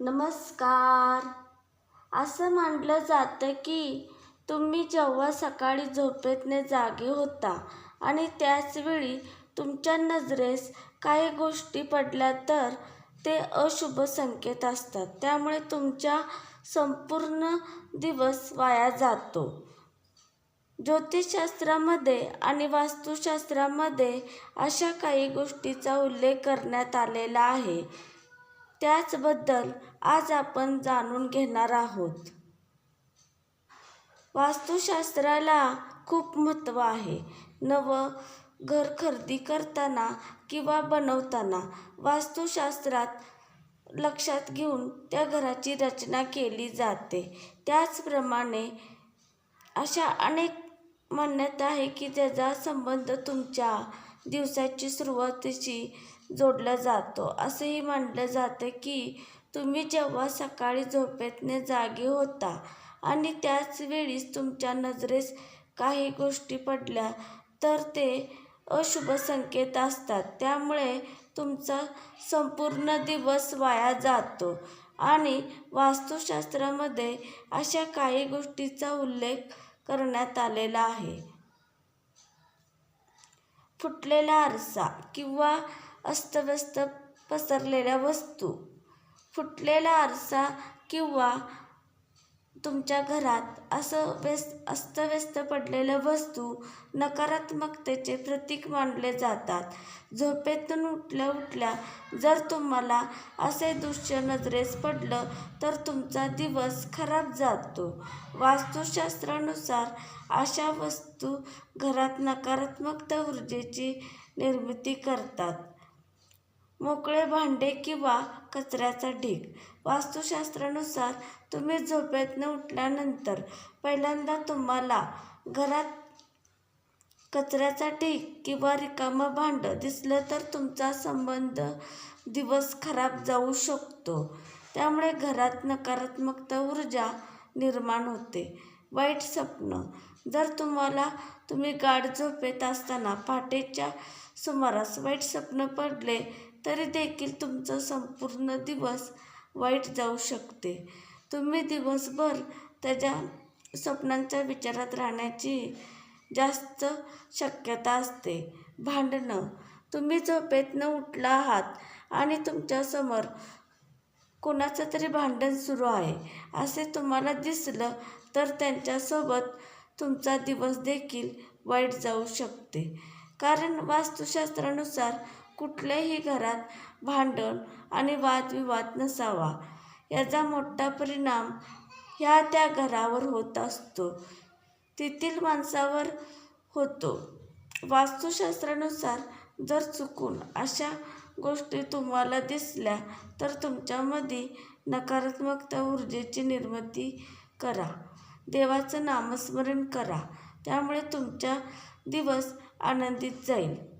नमस्कार. असं मानलं जातं की तुम्ही जेव्हा सकाळी झोपेतने जागे होता आणि त्याचवेळी तुमच्या नजरेस काही गोष्टी पडल्या तर ते अशुभ संकेत असतात. त्यामुळे तुमच्या संपूर्ण दिवस वाया जातो. ज्योतिषशास्त्रामध्ये आणि वास्तुशास्त्रामध्ये अशा काही गोष्टीचा उल्लेख करण्यात आलेला आहे. त्याचबद्दल आज आपण जाणून घेणार आहोत. वास्तुशास्त्राला खूप महत्त्व आहे. नवं घर खरेदी करताना किंवा बनवताना वास्तुशास्त्रात लक्षात घेऊन त्या घराची रचना केली जाते. त्याचप्रमाणे अशा अनेक मान्यता आहे की ज्याचा संबंध तुमच्या दिवसाची सुरुवातीशी जोडला जातो. असंही मानलं जातं की तुम्ही जेव्हा सकाळी झोपेतने जागे होता आणि त्याच वेळीस तुमच्या नजरेस काही गोष्टी पडल्या तर ते अशुभ संकेत असतात. त्यामुळे तुमचा संपूर्ण दिवस वाया जातो आणि वास्तुशास्त्रामध्ये अशा काही गोष्टीचा उल्लेख करण्यात आलेला आहे. फुटलेला आरसा किंवा अस्तव्यस्त पसरलेल्या वस्तू. फुटलेला आरसा किंवा तुमच्या घरात असं व्यस्त अस्तव्यस्त पडलेल्या वस्तू नकारात्मकतेचे प्रतीक मानले जातात. झोपेतून उठल्या उठल्या जर तुम्हाला असे दृश्य नजरेस पडलं तर तुमचा दिवस खराब जातो. वास्तुशास्त्रानुसार अशा वस्तू घरात नकारात्मकता ऊर्जेची निर्मिती करतात. मोकळे भांडे किंवा कचऱ्याचा ढीग. वास्तुशास्त्रानुसार तुम्ही झोपेतनं उठल्यानंतर पहिल्यांदा तुम्हाला घरात कचऱ्याचा ढीग किंवा रिकामं भांडं दिसलं तर तुमचा संबंध दिवस खराब जाऊ शकतो. त्यामुळे घरात नकारात्मकता ऊर्जा निर्माण होते. वाईट स्वप्न. जर तुम्हाला तुम्ही गाढ झोपेत असताना पहाटेच्या सुमारास वाईट स्वप्न पडले तरी देखील तुमचा संपूर्ण दिवस वाईट जाऊ शकते. तुम्ही दिवसभर त्याच्या स्वप्नांच्या विचारात राहण्याची जास्त शक्यता असते. भांडणं. तुम्ही झोपेतनं उठला आहात आणि तुमच्यासमोर कोणाचं तरी भांडण सुरू आहे असे तुम्हाला दिसलं तर त्यांच्यासोबत तुमचा दिवस देखील वाईट जाऊ शकते. कारण वास्तुशास्त्रानुसार कुठल्याही घरात भांडण आणि वादविवाद नसावा. याचा मोठा परिणाम ह्या त्या घरावर होत असतो. तेथील माणसावर होतो. वास्तुशास्त्रानुसार जर चुकून अशा गोष्टी तुम्हाला दिसल्या तर तुमच्यामध्ये नकारात्मकता ऊर्जेची निर्मिती करा. देवाचं नामस्मरण करा. त्यामुळे तुमचा दिवस आनंदित जाईल.